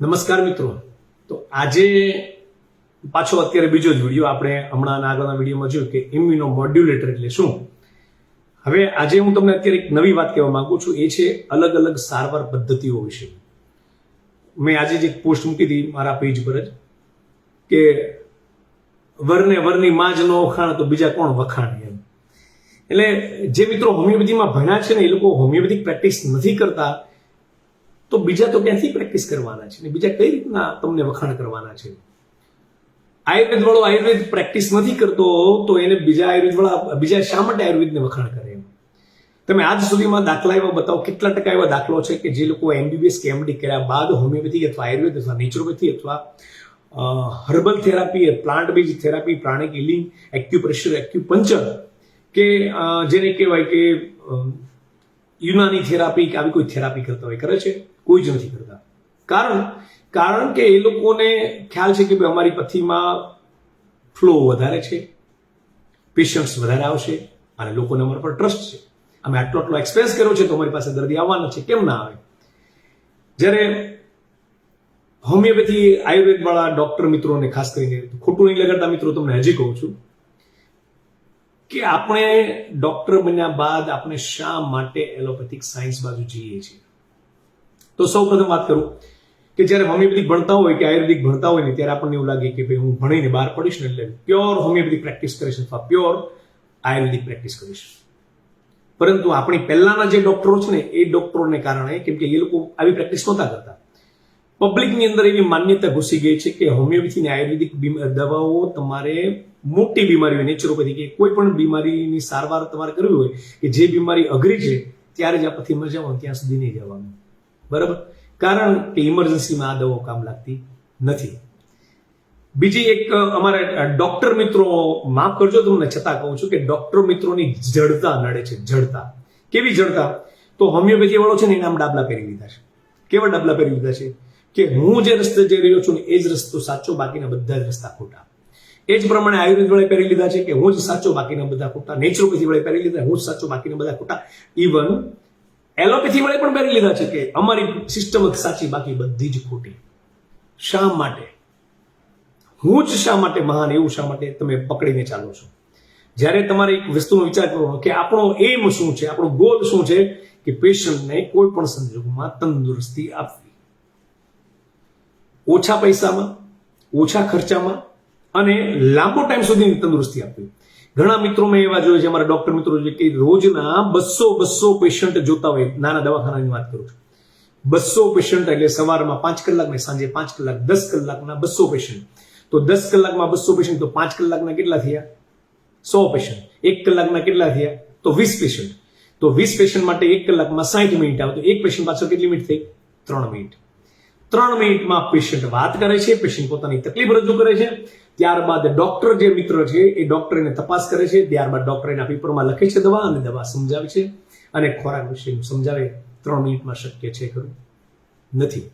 નમસ્કાર મિત્રો. તો આજે પાછો અત્યારે બીજો જ વીડિયો. આપણે હમણાં આગળના વિડીયોમાં જોયું કે ઇમ્યુનો મોડ્યુલેટર એટલે શું? હવે આજે હું તમને અત્યારે એક નવી વાત કહેવા માંગુ છું. એ છે અલગ અલગ સારવાર પદ્ધતિઓ વિશે. મેં આજે જ એક પોસ્ટ મૂકી હતી મારા પેજ પર જ કે વરને વરની માં જ ન વખાણ તો બીજા કોણ વખાણ એમ. એટલે જે મિત્રો હોમિયોપેથીમાં ભણ્યા છે ને, એ લોકો હોમિયોપેથિક પ્રેક્ટિસ નથી કરતા. તો બીજા તો ક્યાંથી પ્રેક્ટિસ કરવાના છે? ને બીજા કઈ રીતના તમને વખાણ કરવાના છે? આયુર્વેદ વાળો આયુર્વેદ પ્રેક્ટિસ નથી કરતો, તો એને બીજા આયુર્વેદ વાળા, બીજા શા માટે આયુર્વેદને વખાણ કરે તમે આજ સુધીમાં દાખલા એવા બતાવો, કેટલા ટકા એવા દાખલો છે કે જે લોકો એમબીબીએસ કે એમડી કર્યા બાદ હોમિયોપેથી અથવા આયુર્વેદ અથવા નેચરોપેથી અથવા herbal therapy plant base therapy pranic healing acupressure acupuncture કે જેને કહેવાય કે યુનાની થેરાપી કે આવી કોઈ થેરાપી કરતા હોય, કરે છે? કોઈ જ નથી કરતા. કારણ કારણ કે એ લોકોને ખ્યાલ છે કે ભાઈ અમારી પથ્થીમાં ફ્લો વધારે છે પેશન્ટ્સ વધારે આવશે અને લોકોને અમારા પર ટ્રસ્ટ છે. અમે આટલો આટલો એક્સપેન્સ કર્યો છે તો અમારી પાસે દર્દી આવવાનો છે, કેમ ના આવે? જ્યારે હોમિયોપેથી આયુર્વેદવાળા ડોક્ટર મિત્રોને ખાસ કરીને, ખોટું નહીં લગાડતા મિત્રો, તમને હજી કહું છું કે આપણે ડોક્ટર બન્યા બાદ આપણે શા માટે એલોપેથિક સાયન્સ બાજુ જઈએ છીએ? તો સૌ પ્રથમ વાત કરું કે જ્યારે હોમિયોપેથિક ભણતા હોય કે આયુર્વેદિક ભણતા હોય ને, ત્યારે આપણને એવું લાગે કે ભાઈ હું ભણીને બહાર પડીશ ને એટલે પ્યોર હોમિયોપેથિક પ્રેક્ટિસ કરીશ અથવા પ્યોર આયુર્વેદિક પ્રેક્ટિસ કરીશ પરંતુ આપણી પહેલાના જે ડોક્ટરો છે ને, એ ડોક્ટરોને કારણે કેમ કે એ લોકો આવી પ્રેક્ટિસ નહોતા કરતા. પબ્લિકની અંદર એવી માન્યતા ઘૂસી ગઈ છે કે હોમિયોપેથી અને આયુર્વેદિક દવાઓ તમારે મોટી બીમારીઓ નેચરોપેથી કે કોઈ પણ બીમારીની સારવાર તમારે કરવી હોય, કે જે બીમારી અઘરી છે, ત્યારે જ આપથી જવાનું, ત્યાં સુધી નહીં જવાનું. બરાબર? કારણ કે ઇમરજન્સીમાં આ દવાઓ કામ લાગતી નથી. બીજી એક અમારે ડોક્ટર મિત્રો, માફ કરજો, તમને છતાં કહું છું કે ડોક્ટર મિત્રોની જડતા નડે છે, જડતા. કેવી જડતા? તો હોમિયોપેથી વાળો છે ને એના ડાબલા પહેરી લીધા છે. કેવા ડાબલા પહેરી લીધા છે? કે હું જે રસ્તે જઈ રહ્યો છું ને એ જ રસ્તો સાચો, બાકીના બધા જ રસ્તા ખોટા. એ જ પ્રમાણે આયુર્વેદ વડે પહેરી લીધા છે કે હું જ સાચો, બાકીના બધા ખોટા. નેચરોપેથી વડે પહેરી લીધા, હું જ સાચો, બાકીના બધા ખોટા. ઇવન એલોપેથી વાળે પણ પહેરી લીધા છે. કે અમારી સિસ્ટમ જ સાચી બાકી બધી જ ખોટી. શા માટે? હું જ શા માટે મહાન એવું શા માટે તમે પકડીને ચાલો છો? જ્યારે તમારે એક વસ્તુનો વિચાર કરવાનો કે આપણો એમ શું છે આપણો ગોલ શું છે કે પેશન્ટને કોઈ પણ સંજોગોમાં તંદુરસ્તી આપવી. ઓછા પૈસામાં ઓછા ખર્ચામાં અને લાંબો ટાઈમ સુધીની તંદુરસ્તી આપવી. ઘણા મિત્રો મેં એવા જોયા છે, અમારા ડોક્ટર મિત્રો છે કે રોજના બસો બસો પેશન્ટ જોતા હોય, નાના દવાખાનાની વાત કરું છું. બસો પેશન્ટ એટલે સવારમાં પાંચ કલાક ને સાંજે પાંચ કલાક, દસ કલાકના બસો પેશન્ટ તો દસ કલાકમાં બસો પેશન્ટ તો પાંચ કલાકના કેટલા થયા? સો પેશન્ટ એક કલાકના કેટલા થયા? તો વીસ પેશન્ટ તો વીસ પેશન્ટ માટે એક કલાકમાં સાઠ મિનિટ આવે. તો એક પેશન્ટ પાછળ કેટલી મિનિટ થઈ? ત્રણ મિનિટ. ત્રણ મિનિટમાં પેશન્ટ વાત કરે છે પેશન્ટ પોતાની તકલીફ રજૂ કરે છે. ત્યારબાદ ડોક્ટર જે મિત્ર છે, એ ડોક્ટર એને તપાસ કરે છે. ત્યારબાદ ડોક્ટર એના પેપરમાં લખે છે દવા અને દવા સમજાવે છે. અને ખોરાક વિશે સમજાવે ત્રણ મિનિટમાં શક્ય છે ખરું. નથી.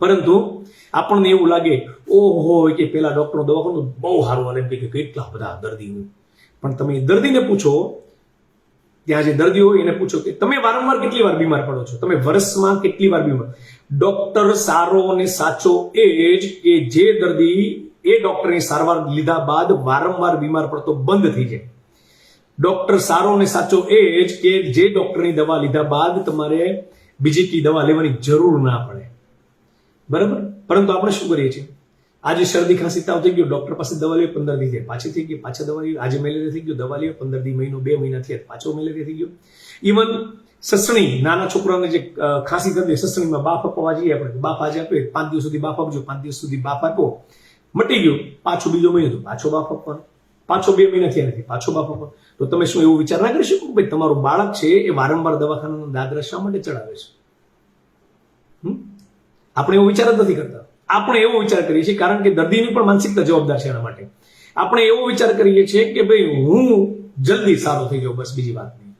પરંતુ આપણને એવું લાગે, ઓહો, કે પેલા ડોક્ટરનો દવાખાનું બહુ સારું અને કે કેટલા બધા દર્દી હોય પણ તમે દર્દીને પૂછો, ત્યાં જે દર્દીઓ હોય એને પૂછો કે તમે વારંવાર કેટલી વાર બીમાર પડો છો? તમે વર્ષમાં કેટલી વાર બીમાર? ડોક્ટર સારો અને સાચો એ જ કે જે દર્દી એ ડોક્ટરની સારવાર લીધા બાદ વારંવાર બીમાર પડતો બંધ થઈ જાય. ડોક્ટર સારો અને સાચો એ જ કે જે ડોક્ટરની દવા લીધા બાદ તમારે બીજી કઈ દવા લેવાની જરૂર ના પડે. બરાબર? પરંતુ આપણે શું કરીએ છીએ? આજે શરદી ખાંસી તાવ થઈ ગયો, ડોક્ટર પાસે દવા લઈએ પંદર દી જાય. પાછી થઈ ગઈ, પાછા દવા લઈએ આજે મેલેરિયા થઈ ગયો, દવા લઈએ પંદર દી, મહિનો, બે મહિના થયા, પાછો મેલેરિયા થઈ ગયો. ઇવન સસણી, નાના છોકરાને જે ખાંસી થતી સસણીમાં બાફ આપવા જઈએ આપણે. બાફ આજે આપીએ પાંચ દિવસ સુધી બાફ આપજો, પાંચ દિવસ સુધી બાફ આપો. મટી ગયો. પાછો બીજો મહિનો. તો પાછો બાપ આપવાનો. પાછો બે મહિના થયા નથી. પાછો બાપ આપવાનો. તો તમે શું એવો વિચાર ના કરી શકો ભાઈ તમારું બાળક છે એ વારંવાર દવાખાનાના દાદરા શા માટે ચડાવે છે? આપણે એવો વિચાર જ નથી કરતા. આપણે એવો વિચાર કરીએ છીએ કારણ કે દર્દીની પણ માનસિકતા જવાબદાર છે એના માટે. આપણે એવો વિચાર કરીએ છીએ કે ભાઈ હું જલ્દી સારો થઈ જાઉં. બસ બીજી વાત નહીં.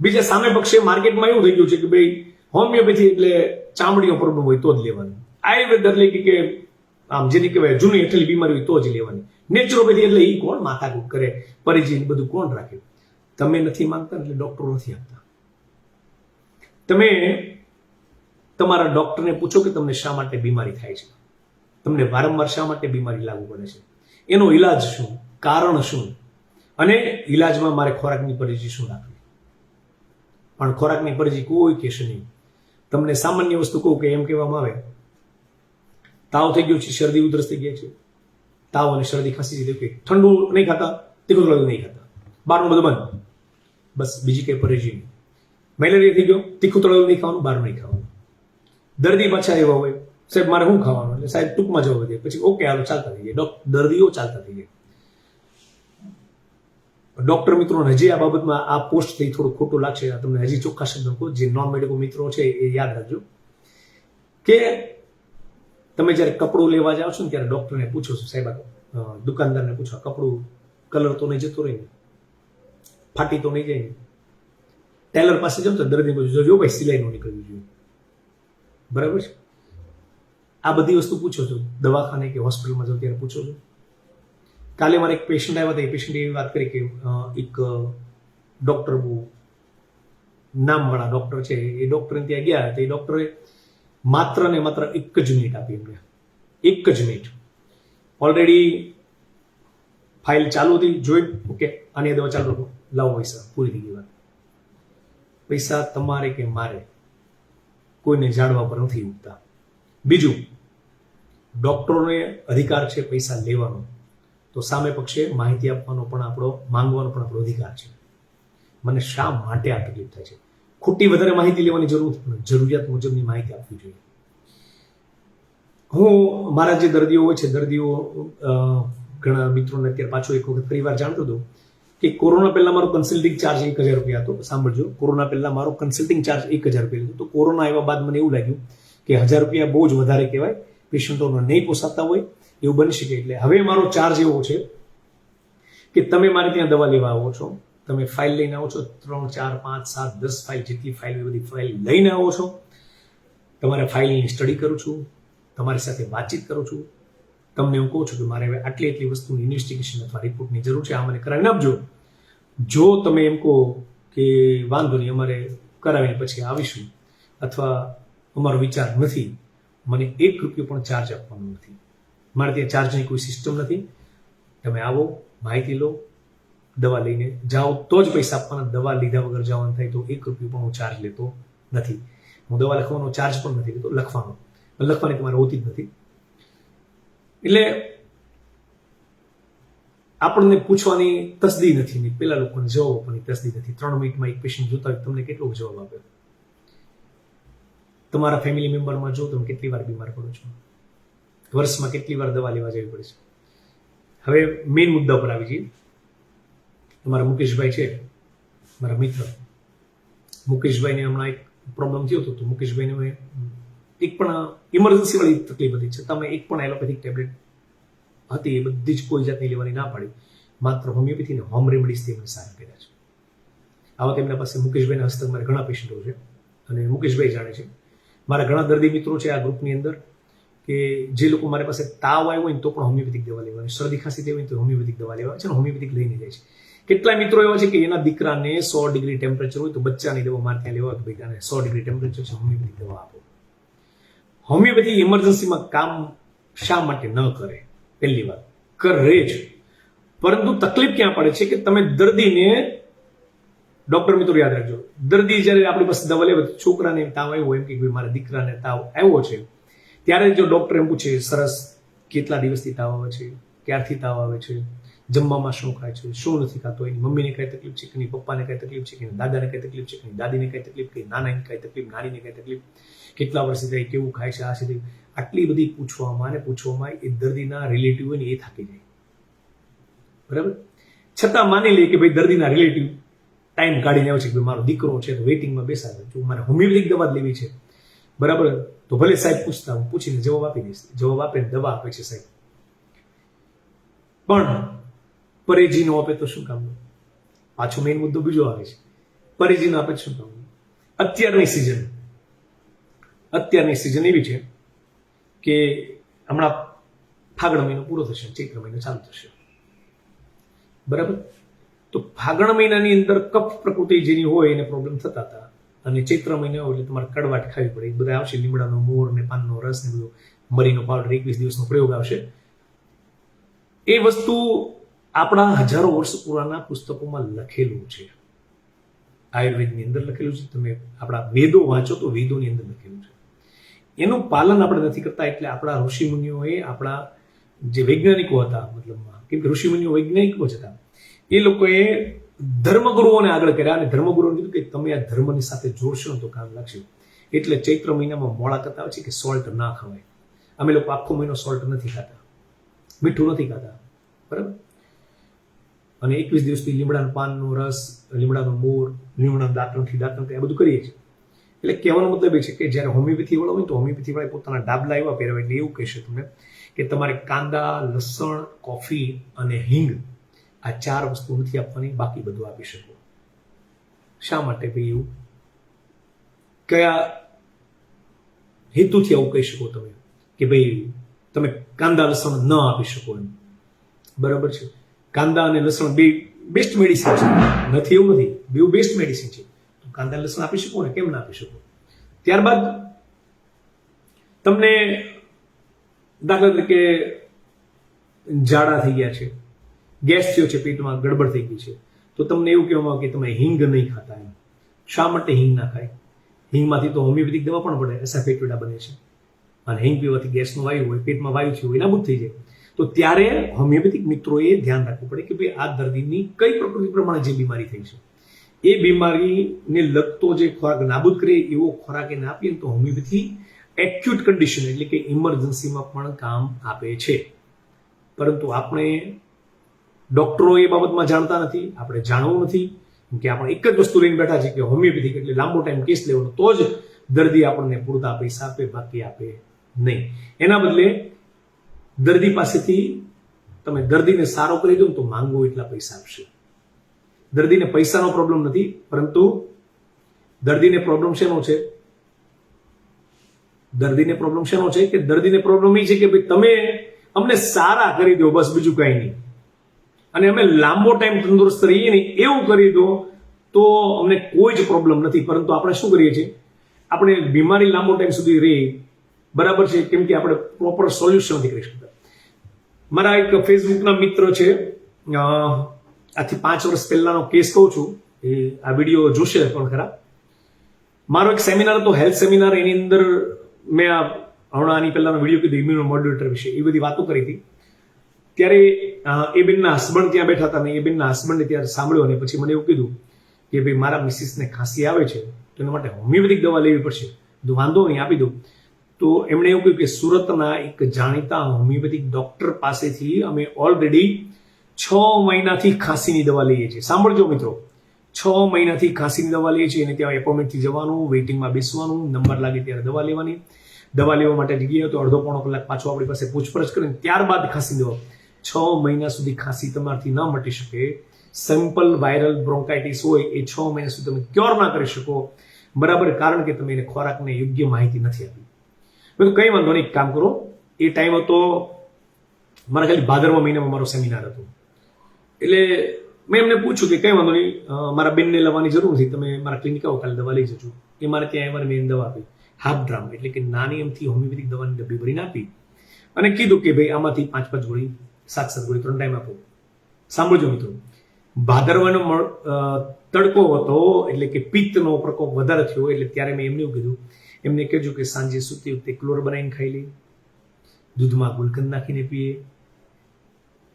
બીજા સામે પક્ષે માર્કેટમાં એવું થઈ ગયું છે કે ભાઈ હોમિયોપેથી એટલે ચામડીનો પ્રોબ્લેમ હોય તો જ લેવાનું. આયુર્વેદ કે- કે આમ જેની કહેવાય, જૂની હેઠળની બીમારી તો જ લેવાની. નેચરોપેથી એટલે એ કોણ? માથાકૂટ કરે પરિચય બધું કોણ રાખે? તમે નથી માંગતા એટલે ડોક્ટરો નથી આપતા. તમે તમારા ડોક્ટરને પૂછો કે તમને શા માટે બીમારી થાય છે? તમને વારંવાર શા માટે બીમારી લાગુ પડે છે? એનો ઈલાજ શું? કારણ શું? અને ઈલાજમાં મારે ખોરાકની પરિચય શું રાખવી? પણ ખોરાકની પરિચય કોઈ કહેશે નહીં. તમને સામાન્ય વસ્તુ કહું કે એમ કહેવામાં આવે તાવ થઈ ગયો છે, શરદી ઉધરસ થઈ ગયા છે. તાવ અને શરદી ખાંસી થઈ કે ઠંડુ નહીં ખાતા, તીખું તળેલું નહીં ખાતા. બહારનું બધું બંધ. બસ બીજી કંઈ પરેજી નહીં. મેલેરિયા થઈ ગયો, તીખું તળેલું નહીં ખાવાનું બહાર નહીં ખાવાનું. દર્દી પાછા એવા હોય, સાહેબ, મારે શું ખાવાનું? એટલે સાહેબ, ટૂંકમાં જવા દે. પછી, ઓકે, હાલો, ચાલતા થઈ ગયા. દર્દીઓ ચાલતા થઈ ગયા. ડોક્ટર મિત્રોને હજી આ બાબતમાં આ પોસ્ટ થઈ થોડું ખોટું લાગશે. તમને હજી ચોખ્ખા શબ્દ જે નોન મેડિકલ મિત્રો છે, એ યાદ રાખજો. કે તમે જ્યારે કપડું લેવા જાઓ છો ને, ત્યારે ડૉક્ટરને પૂછો છો, સાહેબ દુકાનદારને પૂછો કપડું કલર તો નહીં જતો રહે ફાટી તો નહીં જાય. ટેલર પાસે જાઓ તો દર્દી પૂછો, જો ભાઈ, સિલાઈ નો નીકળવી જોઈએ બરાબર છે? આ બધી વસ્તુ પૂછો છો, દવાખાને કે હોસ્પિટલમાં જાઓ ત્યારે પૂછો છો. કાલે મારે એક પેશન્ટ આવ્યા હતા, એ પેશન્ટ એવી વાત કરી કે એક ડૉક્ટર બહુ નામવાળા ડૉક્ટર છે. એ ડોક્ટર ત્યાં ગયા, તો એ ડોક્ટરે માત્ર ને માત્ર એક જ મિનિટ આપી એમને. એક જ મિનિટ. ઓલરેડી ફાઇલ ચાલુ હતી, જોઈ. ઓકે, આની દવા ચાલુ લાવો પૈસા, પૂરી થઈ ગઈ વાત. પૈસા તમારે કે મારે? કોઈને જાણવા પર નથી ઉગતા. બીજું, ડોક્ટરોને અધિકાર છે પૈસા લેવાનો. તો સામે પક્ષે માહિતી આપવાનો પણ આપણો, માંગવાનો પણ આપણો અધિકાર છે. મને શા માટે આ તકલીફ થાય છે? ખોટી વધારે માહિતી લેવાની જરૂર જરૂરિયાત મુજબની માહિતી આપવી જોઈએ. હું, મારા જે દર્દીઓ હોય છે, દર્દીઓ ઘણા મિત્રોને અત્યારે પાછો એક વખત ફરી વાર જાણતો હતો કે કોરોના પહેલાં મારો કન્સલ્ટિંગ ચાર્જ એક હજાર રૂપિયા હતો. સાંભળજો, કોરોના પહેલાં મારો કન્સલ્ટિંગ ચાર્જ એક હજાર રૂપિયા હતો. તો કોરોના આવ્યા બાદ મને એવું લાગ્યું કે હજાર રૂપિયા બહુ જ વધારે કહેવાય. પેશન્ટોને નહીં પોસાતા હોય, એવું બની શકે. એટલે હવે મારો ચાર્જ એવો છે કે તમે મારે ત્યાં દવા લેવા આવો છો. તમે ફાઇલ લઈને આવો છો, ત્રણ, ચાર, પાંચ, સાત, દસ ફાઇલ જેટલી ફાઇલ બધી ફાઇલ લઈને આવો છો. તમારે ફાઇલની સ્ટડી કરું છું, તમારી સાથે વાતચીત કરું છું. તમને હું કહું છું કે મારે હવે આટલી એટલી વસ્તુની ઇન્વેસ્ટિગેશન અથવા રિપોર્ટની જરૂર છે, આ મને કરાવીને આપજો. જો તમે એમ કહો કે વાંધો નહીં, અમારે કરાવીને પછી આવીશું, અથવા અમારો વિચાર નથી, મને એક રૂપિયો પણ ચાર્જ આપવાનો નથી. મારે ત્યાં ચાર્જની કોઈ સિસ્ટમ નથી. તમે આવો, માહિતી લો દવા લઈને જાઓ, તો જ પૈસા આપવાના. દવા લીધા વગર જવાનું થાય તો એક રૂપિયો પણ હું ચાર્જ લેતો નથી. હું દવા લખવાનો ચાર્જ પણ નથી લેતો, લખવાનો. લખવાની તમારે હોતી જ નથી. એટલે આપણને પૂછવાની તસદી નથી ને પેલા લોકોને જવાબ આપવાની તસદી નથી. ત્રણ મિનિટમાં એક પેશન્ટ જોતા હોય તમને કેટલો જવાબ આપે. તમારા ફેમિલી મેમ્બરમાં જો તમે કેટલી વાર બીમાર પડો છો. વર્ષમાં કેટલી વાર દવા લેવા જવી પડે છે. હવે મેઇન મુદ્દા પર આવી જઈએ તમારા મુકેશભાઈ છે, મારા મિત્ર. મુકેશભાઈને હમણાં એક પ્રોબ્લેમ થયો હતો, તો મુકેશભાઈને એક પણ ઇમરજન્સીવાળી તકલીફ હતી. છતાં મેં એક પણ એલોપેથિક ટેબ્લેટ હતી, એ બધી જ કોઈ જાતની લેવાની ના પાડી. માત્ર હોમિયોપેથીને હોમ રેમેડીઝથી એમને સારા કર્યા છે. આવા તેમના પાસે મુકેશભાઈના હસ્તક મારે ઘણા પેશન્ટો છે અને મુકેશભાઈ જાણે છે. મારા ઘણા દર્દી મિત્રો છે આ ગ્રુપની અંદર કે જે લોકો મારી પાસે તાવ આવ્યો હોય તો પણ હોમિયોપેથિક દવા લેવાની. શરદી ખાંસી થઈ હોય તો હોમિયોપેથિક દવા લેવા છે હોમિયોપેથિક લઈને જાય છે. કેટલાય મિત્રો એવા છે કે એના દીકરાને સો ડિગ્રી ટેમ્પરેચર હોય તો બચ્ચાની દવા મારે ત્યાં લેવા કે ભાઈ આને સો ડિગ્રી ટેમ્પરેચર છે હોમિયોપેથી દવા આપો. હોમિયોપેથી ઇમરજન્સીમાં કામ શા માટે ન કરે? પહેલી વાત, કરે જ. પરંતુ તકલીફ ક્યાં પડે છે કે તમે દર્દીને ડોક્ટર મિત્રો યાદ રાખજો, દર્દી જ્યારે આપણી પાસે દવા લેવા છોકરાને તાવ આવ્યો, એમ કે ભાઈ મારા દીકરાને તાવ આવ્યો છે. ત્યારે જો ડોક્ટર એમ પૂછે, સરસ, કેટલા દિવસથી તાવ આવે છે? ક્યારથી તાવ આવે છે? જમવામાં શું ખાય છે, શું નથી ખાતો, એની મમ્મીને કઈ તકલીફ છે કે નહીં, પપ્પાને કઈ તકલીફ છે કે નહીં, દાદાને કઈ તકલીફ છે કે નહીં, દાદીને કઈ તકલીફ કે નાનાની કઈ તકલીફ, નાનીને કઈ તકલીફ, કેટલા વર્ષથી થાય કેવું ખાય છે, આ છે આટલી બધી પૂછવામાં અને પૂછવામાં એ દર્દીના રિલેટિવ એ થાકી જાય. બરાબર? છતાં માની લઈએ કે ભાઈ દર્દીના રિલેટિવ ટાઈમ કાઢીને આવે છે કે મારો દીકરો છે તો વેઇટિંગમાં બેસાડે. જો મારે હોમિયોપેથિક દવા લેવી છે. બરાબર? તો ભલે સાહેબ પૂછતા હું પૂછીને જવાબ આપી દઈશ. જવાબ આપે દવા આપે છે સાહેબ. પણ પરેજી નો આપે તો શું કામનું પાછો મેઇન મુદ્દો બીજો આવે છે. પરેજી નો આપે શું કામનું અત્યારની સિઝન અત્યારની સિઝન એવી છે કે હમણાં ફાગણ મહિનો પૂરો થશે, ચૈત્ર મહિનો ચાલુ થશે. બરાબર? તો ફાગણ મહિનાની અંદર કફ પ્રકૃતિ જેની હોય એને પ્રોબ્લેમ થતા હતા. અને ચૈત્ર મહિનો એટલે તમારે કડવાટ ખાવી પડે. એ બધા આવશે, લીમડાનો મોર ને પાનનો રસ ને બધું. મરીનો પાવડર એકવીસ દિવસનો પ્રયોગ આવશે. એ વસ્તુ આપણા હજારો વર્ષ પુરાના પુસ્તકોમાં લખેલું છે. આયુર્વેદની અંદર લખેલું છે. તમે આપણા વેદો વાંચો તો વેદોની અંદર લખેલું છે. એનું પાલન આપણે નથી કરતા એટલે આપણા ઋષિમુનિઓએ આપણા જે વૈજ્ઞાનિકો હતા મતલબમાં કેમ કે ઋષિમુનિઓ વૈજ્ઞાનિકો જ હતા, એ લોકોએ ધર્મગુરુઓને આગળ કર્યા અને ધર્મગુરુઓને કીધું કે તમે આ ધર્મની સાથે જોડશો તો કામ લાગશે. એટલે ચૈત્ર મહિનામાં મોળા કરતા હોય છે કે સોલ્ટ ના ખવાય. અમે લોકો આખો મહિનો સોલ્ટ નથી ખાતા. મીઠું નથી ખાતા. બરાબર? અને એકવીસ દિવસથી લીમડાના પાનનો રસ, લીમડાનો મોર, લીમડાના દાંતણથી દાંતણ આ બધું કરીએ છીએ. એટલે કહેવાનો મતલબ એ છે કે જ્યારે હોમિયોપેથી વાળો હોય તો હોમિયોપેથી વાળા પોતાના ડાબલા એવા પહેરવા એટલે એવું કહેશે તમને કે તમારે કાંદા, લસણ, કોફી અને હિંગ આ ચાર વસ્તુ નથી આપવાની, બાકી બધું આપી શકો. શા માટે ભાઈ એવું? કયા હેતુથી આવું કહી શકો તમે? કે ભાઈ તમે કાંદા, લસણ ન આપી શકો એમ. બરાબર છે? કાંદા અને લસણ બે બેસ્ટ મેડિસિન છે. નથી એવું નથી. બે બેસ્ટ મેડિસિન છે. કાંદા લસણ આપી શકો ને? કેમ ના આપી શકો? ત્યારબાદ તમને દાખલા તરીકે ઝાડા થઈ ગયા છે. ગેસ થયો છે, પેટમાં ગડબડ થઈ ગઈ છે. તો તમને એવું કહેવામાં આવે કે તમે હિંગ નહીં ખાતા એમ. શા માટે હિંગ ના ખાય? હિંગમાંથી તો હોમિયોપેથિક દવા પણ પડે એસાફેટોડા બને છે. અને હિંગ પીવાથી ગેસનો વાયુ હોય, પેટમાં વાયુ થયું હોય નાબૂદ થઈ જાય. તો ત્યારે હોમિયોપેથિક મિત્રોએ ધ્યાન રાખવું પડે કે ભાઈ આ દર્દીની કઈ પ્રકૃતિ પ્રમાણે જે બીમારી થઈ છે. એ બીમારીને લગતો જે ખોરાક નાબૂદ કરે એવો ખોરાક એને આપીએ તો હોમિયોપેથી એક્યુટ કન્ડિશન એટલે કે ઇમરજન્સીમાં પણ કામ આપે છે. પરંતુ આપણે ડોક્ટરો એ બાબતમાં જાણતા નથી, આપણે જાણવું નથી. કે આપણે એક જ વસ્તુ લઈને બેઠા છે કે હોમિયોપેથિક એટલે લાંબો ટાઈમ કેસ લેવાનો, તો જ દર્દી આપણને પૂરતા પૈસા આપે, બાકી આપે નહીં. એના બદલે દર્દી પાસેથી તમે દર્દીને સારો કરી દો તો માંગો એટલા પૈસા આપશે. દર્દીને પૈસાનો પ્રોબ્લેમ નથી, પરંતુ દર્દીને પ્રોબ્લેમ શેનો છે? દર્દીને પ્રોબ્લેમ શેનો છે કે દર્દીને પ્રોબ્લેમ એ છે કે ભાઈ તમે અમને સારા કરી દો, બસ બીજું કંઈ નહીં. અને અમે લાંબો ટાઈમ તંદુરસ્ત રહીએ ને એવું કરી દો તો અમને કોઈ જ પ્રોબ્લેમ નથી. પરંતુ આપણે શું કરીએ છીએ? આપણે બીમારી લાંબો ટાઈમ સુધી રહી બરાબર છે? કેમ કે આપણે પ્રોપર સોલ્યુશન નથી કરી શકતા. મારા એક ફેસબુકના મિત્ર છે. આથી પાંચ વર્ષ પહેલાનો કેસ કહું છું. એ આ વીડિયો જોશે પણ ખરા. મારો એક સેમિનાર હતો હેલ્થ સેમિનાર એની અંદર મેં આ હમણાં આની પહેલાનો વીડિયો કીધું ઇમ્યુનો મોડ્યુલેટર વિશે. એ બધી વાતો કરી હતી. ત્યારે એ બેનના હસબન્ડ ત્યાં બેઠા હતા ને એ બેનના હસબન્ડે ત્યારે સાંભળ્યો અને પછી મને એવું કીધું કે ભાઈ, મારા મિસિસને ખાંસી આવે છે, તો એના માટે હોમિયોપેથિક દવા લેવી પડશે. વાંધો નહીં, આપી દઉં. તો એમણે એવું કહ્યું કે સુરતના એક જાણીતા હોમિયોપેથિક ડૉક્ટર પાસેથી અમે ઓલરેડી છ મહિનાથી ખાંસીની દવા લઈએ છીએ. સાંભળજો મિત્રો. છ મહિનાથી ખાંસીની દવા લઈએ છીએ અને ત્યાં એપોઇન્ટમેન્ટથી જવાનું વેઇટિંગમાં બેસવાનું, નંબર લાગે ત્યારે દવા લેવાની. દવા લેવા માટે જગ્યાએ તો અડધો પોણો કલાક પાછો આપણી પાસે પૂછપરછ કરીને ત્યારબાદ ખાંસી દવા. છ મહિના સુધી ખાંસી તમારાથી ન મટી શકે. સિમ્પલ વાયરલ બ્રોન્કાઇટિસ હોય એ છ મહિના સુધી તમે ક્યોર ના કરી શકો. બરાબર, કારણ કે તમે એને ખોરાકને યોગ્ય માહિતી નથી આપી. મેં કંઈ વાંધો નહીં, કામ કરો. એ ટાઈમ હતો, મારા ખાલી ભાદરવા મહિનામાં મારો સેમિનાર હતો. એટલે મેં એમને પૂછ્યું કે કંઈ વાંધો નહીં મારા બેનને લેવાની જરૂર નથી, તમે મારા ક્લિનિક આવો, કાલે દવા લઈ જજો. એ મારે ત્યાં આવ્યા મેં દવા આપી. હાફ ડ્રામ, એટલે કે નાની એમથી હોમિયોપેથિક દવાની ડબ્બી ભરીને આપી. અને કીધું કે, ભાઈ, આમાંથી પાંચ પાંચ ગોળી, સાત સાત ગોળી, ત્રણ ટાઈમ આપો. સાંભળજો મિત્રો, ભાદરવાનો તડકો હતો, એટલે કે પિત્તનો પ્રકોપ વધારે થયો, એટલે ત્યારે મેં એમને એવું કીધું એમને કહેજો કે સાંજે સૂતી વખતે ક્લોર બનાવીને ખાઈ લઈએ. દૂધમાં ગુલકંદ નાખીને પીએ.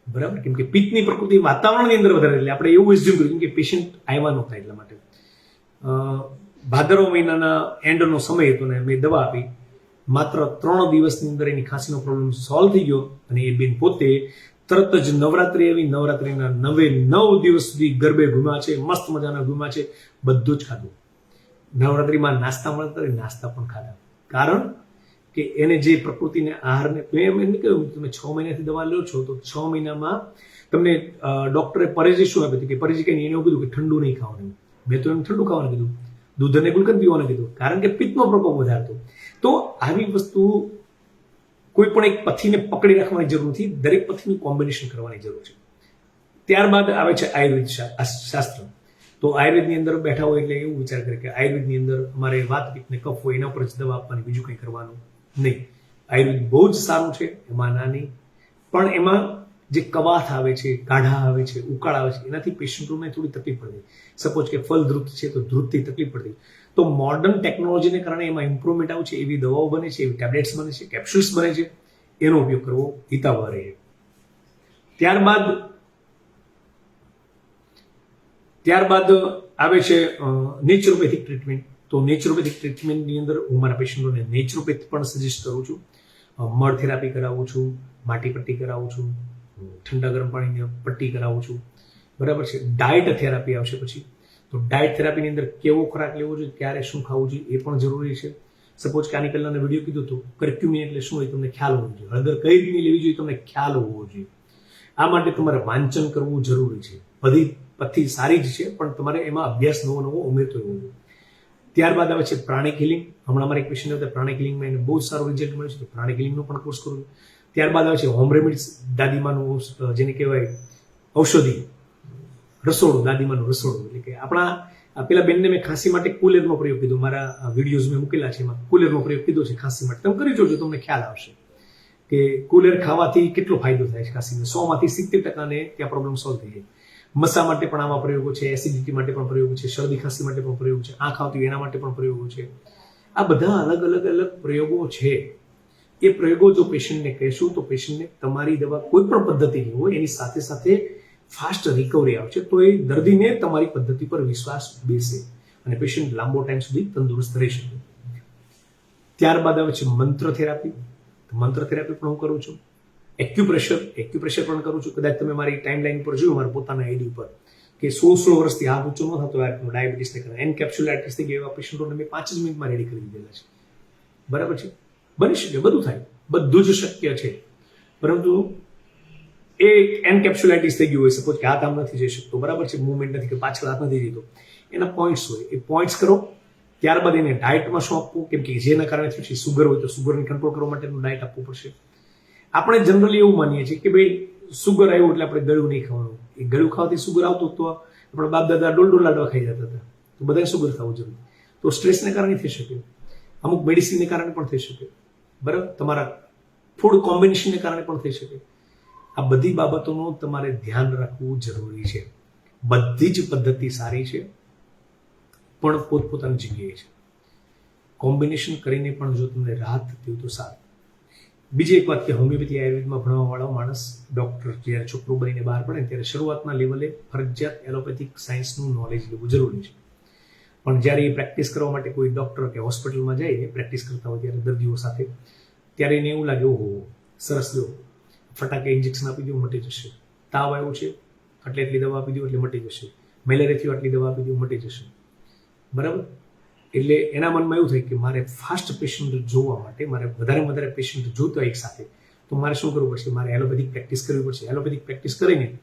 બરાબર? કેમ કે પિત્તની પ્રકૃતિ વાતાવરણની અંદર વધારે એટલે આપણે એવું એઝ્યુમ કર્યું કે પેશન્ટ આવ્યા નહોતા એટલા માટે. ભાદરવા મહિનાના એન્ડનો સમય હતો ને મેં દવા આપી. માત્ર ત્રણ દિવસની અંદર એની ખાંસીનો પ્રોબ્લેમ સોલ્વ થઈ ગયો અને એ બેન પોતે તરત જ નવરાત્રી આવી. નવરાત્રીના નવે નવ દિવસ સુધી ગરબે ઘૂમ્યા છે, મસ્ત મજાના ઘૂમ્યા છે. બધું જ ખાધું. નવરાત્રીમાં નાસ્તા મળતા નાસ્તા પણ ખાધા કારણ કે એને જે પ્રકૃતિને આહારને મેં એમ કહ્યું તમે છ મહિનાથી દવા લો છો, તો છ મહિનામાં તમને ડૉક્ટરે પરેજી શું આપી હતી? કે પરેજી કહીને એને એવું કીધું કે ઠંડુ નહીં ખાવાનું. મેં તો એમ ઠંડુ ખાવાનું કીધું. દૂધ અને ગુલકંદ પીવાનું કીધું. કારણ કે પિત્તનો પ્રકોપ વધારતો. તો આવી વસ્તુ કોઈ પણ એક પથીને પકડી રાખવાની જરૂર નથી. દરેક પથીનું કોમ્બિનેશન કરવાની જરૂર છે. ત્યારબાદ આવે છે આયુર્વેદ શાસ્ત્ર. તો આયુર્વેદની અંદર બેઠા હોય એટલે એવું વિચાર કરે કે આયુર્વેદની અંદર અમારે વાત પિત્તને કફ હોય એના પર જ દવા આપવાની, બીજું કંઈ કરવાનું નહીં. આયુર્વેદ બહુ જ સારું છે, એમાં નાની પણ એમાં જે કવાથ આવે છે કાઢા આવે છે, ઉકાળ આવે છે, એનાથી પેશન્ટોને થોડી તકલીફ પડતી સપોઝ કે ફલ ધ્રુત છે, તો ધ્રુતથી તકલીફ પડતી તો મોડર્ન ટેકનોલોજીને કારણે એમાં ઇમ્પ્રુવમેન્ટ આવું છે, એવી દવાઓ બને છે, એવી ટેબ્લેટ્સ બને છે કેપ્સ્યુલ્સ બને છે. એનો ઉપયોગ કરવો હિતાવહ રહે. ત્યારબાદ ત્યારબાદ આવે છે નેચરોપેથિક ટ્રીટમેન્ટ તો નેચરોપેથિક ટ્રીટમેન્ટની અંદર હું મારા પેશન્ટોને નેચરોપેથ પણ સજેસ્ટ કરું છું. મળ થેરાપી કરાવું છું, માટી પટ્ટી કરાવું છું, ઠંડા ગરમ પાણીની પટ્ટી કરાવું છું. બરાબર છે? ડાયટ થેરાપી આવશે પછી. તો ડાયટ થેરાપીની અંદર કેવો ખોરાક લેવો જોઈએ, ક્યારે શું ખાવું જોઈએ, એ પણ જરૂરી છે. સપોઝ કે આની પહેલાંનો વીડિયો કીધું હતું કર્ક્યુમિન એટલે શું હોય, તમને ખ્યાલ હોવો જોઈએ. હળદર કઈ રીતની લેવી જોઈએ, તમને ખ્યાલ હોવો જોઈએ. આ માટે તમારે વાંચન કરવું જરૂરી છે. બધી પથ્થી સારી જ છે, પણ તમારે એમાં અભ્યાસ નવો નવો ઉમેરતો રહેવો ત્યારબાદ આવે છે પ્રાણિક હિલિંગ હમણાં અમારે એક પેશન્ટ હતા, પ્રાણિક હિલિંગમાં એને બહુ સારું રિઝલ્ટ મળ્યું છે પ્રાણિક હિલિંગનો પણ કોર્સ કરું. ત્યારબાદ આવે છે હોમ રેમિડીઝ દાદીમાનું જેને કહેવાય ઔષધિ, રસોડું, દાદીમાનું રસોડું. એટલે કે આપણા પેલા બેનને મેં ખાંસી માટે કુલેરનો પ્રયોગ કીધો. મારા વિડીયોઝ મેં મૂકેલા છે એમાં. કુલેરનો પ્રયોગ કીધો છે ખાંસી માટે. તમે કરી જોજો, તમને ખ્યાલ આવશે. કે કુલેર ખાવાથી કેટલો ફાયદો થાય છે ખાંસીને? સો માંથી સિત્તેર ટકાને ત્યાં પ્રોબ્લેમ સોલ્વ થઈ જાય. મસા માટે પણ આવા પ્રયોગો છે એસિડિટી માટે પણ પ્રયોગો છે, શરદી ખાંસી માટે પણ પ્રયોગ છે, આંખ આવતી એના માટે પણ પ્રયોગો છે. આ બધા અલગ અલગ અલગ પ્રયોગો છે. એ પ્રયોગો જો પેશન્ટને કહેશું તો પેશન્ટને તમારી દવા કોઈ પણ પદ્ધતિની હોય એની સાથે સાથે ફાસ્ટ રિકવરી આવશે તો એ દર્દીને તમારી પદ્ધતિ પર વિશ્વાસ બેસે અને પેશન્ટ લાંબો ટાઈમ સુધી તંદુરસ્ત રહી શકે. ત્યારબાદ આવે છે મંત્ર થેરાપી મંત્ર થેરાપી પણ હું કરું છું. એક્યુપ્રેશર એક્યુપ્રેશર પણ કરું છું. કદાચ તમે મારી ટાઈમ લાઈન પર જોયું મારા પોતાના આઈડી ઉપર કે સોળ સોળ વર્ષથી આ ઊંચો ન થતો યાર ડાયાબિટીસને કારણે. એનકેપ્સ્યુલાઇટિસ થઈ ગયા એવા પેશન્ટોને મેં પાંચ જ મિનિટમાં રેડી કરી દીધેલા છે. બરાબર છે? બની શકે, બધું થાય. બધું જ શક્ય છે. પરંતુ એ એનકેપ્સ્યુલાઇટિસ થઈ ગયું હોય સપોઝ કે હાથ આમ નથી જઈ શકતો. બરાબર છે? મુવમેન્ટ નથી કે પાછળ હાથ નથી જતો એના પોઈન્ટ્સ હોય. એ પોઈન્ટ્સ કરો. ત્યારબાદ એને ડાયટમાં શું આપવું? કેમ કે જેના કારણે પછી સુગર હોય તો સુગરને કંટ્રોલ કરવા માટેનું ડાયટ આપવું પડશે. આપણે જનરલી એવું માનીએ છીએ કે ભાઈ સુગર આવ્યું એટલે આપણે ગળ્યું નહીં ખાવાનું. એ ગળ્યું ખાવાથી સુગર આવતું તો આપણા બાપ દાદા ડોલ ડોલ લાડવા ખાઈ જતા હતા. તો બધાને સુગર ખાવું જરૂરી. તો સ્ટ્રેસને કારણે થઈ શકે. અમુક મેડિસિનને કારણે પણ થઈ શકે. બરાબર? તમારા ફૂડ કોમ્બિનેશનને કારણે પણ થઈ શકે. આ બધી બાબતોનું તમારે ધ્યાન રાખવું જરૂરી છે. બધી જ પદ્ધતિ સારી છે, પણ પોતપોતાની જગ્યાએ છે. કોમ્બિનેશન કરીને પણ જો તમને રાહત હોય તો સારું. બીજી એક વાત કે હોમિયોપેથી આયુર્વેદમાં ભણવાવાળો માણસ ડૉક્ટર જ્યારે છોકરું બનીને બહાર પડે ત્યારે શરૂઆતના લેવલે ફરજિયાત એલોપેથિક સાયન્સનું નોલેજ લેવું જરૂરી છે. પણ જ્યારે એ પ્રેક્ટિસ કરવા માટે કોઈ ડૉક્ટર કે હોસ્પિટલમાં જાય પ્રેક્ટિસ કરતા હોય ત્યારે દર્દીઓ સાથે, ત્યારે એને એવું લાગે, ઓહો, સરસ લો ફટાકે ઇન્જેક્શન આપી દઉં મટી જશે. તાવ આવ્યો છે એટલે એટલી દવા આપી દઉં એટલે મટી જશે. મેલેરિયા આટલી દવા આપી દઉં મટી જશે. બરાબર? એટલે એના મનમાં એવું થાય કે મારે ફાસ્ટ પેશન્ટ જોવા માટે, મારે વધારે વધારે પેશન્ટ જોતા એક સાથે, તો મારે શું કરવું પડશે? મારે એલોપેથિક પ્રેક્ટિસ કરવી પડશે. એલોપેથિક પ્રેક્ટિસ કરીને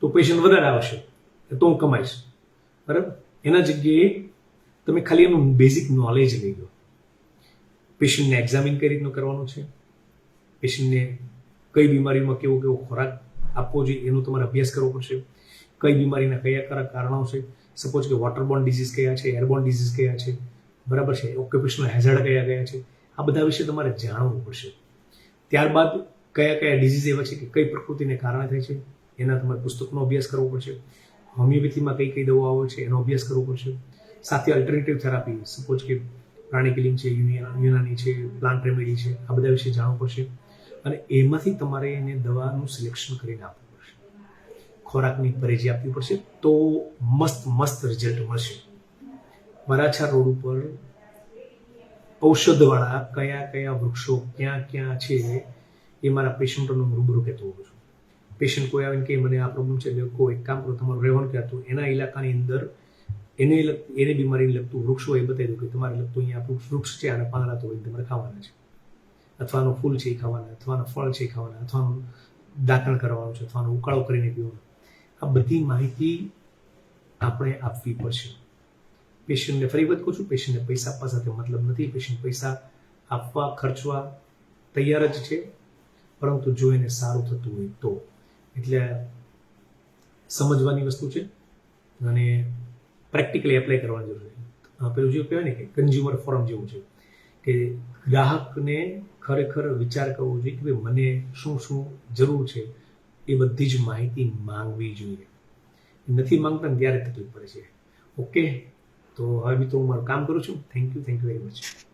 તો પેશન્ટ વધારે આવશે તો હું કમાઈશ. બરાબર? એના જગ્યાએ તમે ખાલી એનું બેઝિક નોલેજ લઈ લો. પેશન્ટને એક્ઝામિન કઈ રીતનું કરવાનું છે? પેશન્ટને કઈ બીમારીમાં કેવો કેવો ખોરાક આપવો જોઈએ, એનો તમારે અભ્યાસ કરવો પડશે. કઈ બીમારીના કયા કયા કારણો છે? સપોઝ કે વોટરબોર્ન ડિઝીઝ કયા છે એરબોર્ન ડિઝીઝ કયા છે? બરાબર છે? ઓક્યુપેશનલ હેઝાર્ડ કયા કયા છે? આ બધા વિશે તમારે જાણવું પડશે. ત્યારબાદ કયા કયા ડિઝીઝ એવા છે કે કઈ પ્રકૃતિને કારણે થાય છે? એના તમારે પુસ્તકનો અભ્યાસ કરવો પડશે. હોમિયોપેથીમાં કઈ કઈ દવાઓ છે એનો અભ્યાસ કરવો પડશે. સાથે અલ્ટરનેટિવ થેરાપી સપોઝ કે પ્રાણી કિલિંગ છે યુનાની છે પ્લાન્ટ રેમેડી છે, આ બધા વિશે જાણવું પડશે. અને એમાંથી તમારે એને દવાનું સિલેક્શન કરીને આપવું પડશે. ખોરાકની પરેજી આપવી પડશે તો મસ્ત મસ્ત રિઝલ્ટ મળશે. વરાછા રોડ ઉપર ઔષધવાળા કયા કયા વૃક્ષો ક્યાં ક્યાં છે એ મારા પેશન્ટોનું રૂબરૂ કહેતો હોઉં છું. પેશન્ટ કોઈ આવે ને કે મને આ પ્રોબ્લેમ છે કોઈ એક કામ કરો, તમારું રહેવાનું કહેતું એના ઇલાકાની અંદર એને એને બીમારીને લગતું, વૃક્ષ હોય એ બતાવી દઉં કે તમારે લગતું અહીંયા વૃક્ષ વૃક્ષ છે અને પાંદડા તો હોય તમારે ખાવાના છે. અથવાનું ફૂલ છે એ ખાવાના અથવાનું ફળ છે એ ખાવાના અથવાનું દાંતણ કરવાનું છે અથવાનું ઉકાળો કરીને પીવાનું. આ બધી માહિતી આપણે આપવી પડશે. પેશન્ટને ફરી વખત છું. પેશન્ટને પૈસા આપવા સાથે મતલબ નથી. પેશન્ટ પૈસા આપવા, ખર્ચવા તૈયાર જ છે. પરંતુ જો એને સારું થતું હોય તો. એટલે સમજવાની વસ્તુ છે. અને પ્રેક્ટિકલી એપ્લાય કરવાની જરૂર છે. પેલું જેવું કહેવાય ને કે કન્ઝ્યુમર ફોરમ જેવું છે. કે ગ્રાહકને ખરેખર વિચાર કરવો જોઈએ કે ભાઈ મને શું શું જરૂર છે એ બધી જ માહિતી માંગવી જોઈએ. નથી માંગતા ત્યારે તકલીફ પડે છે. ઓકે તો હવે મિત્રો હું મારું કામ કરું છું. Thank you thank you very much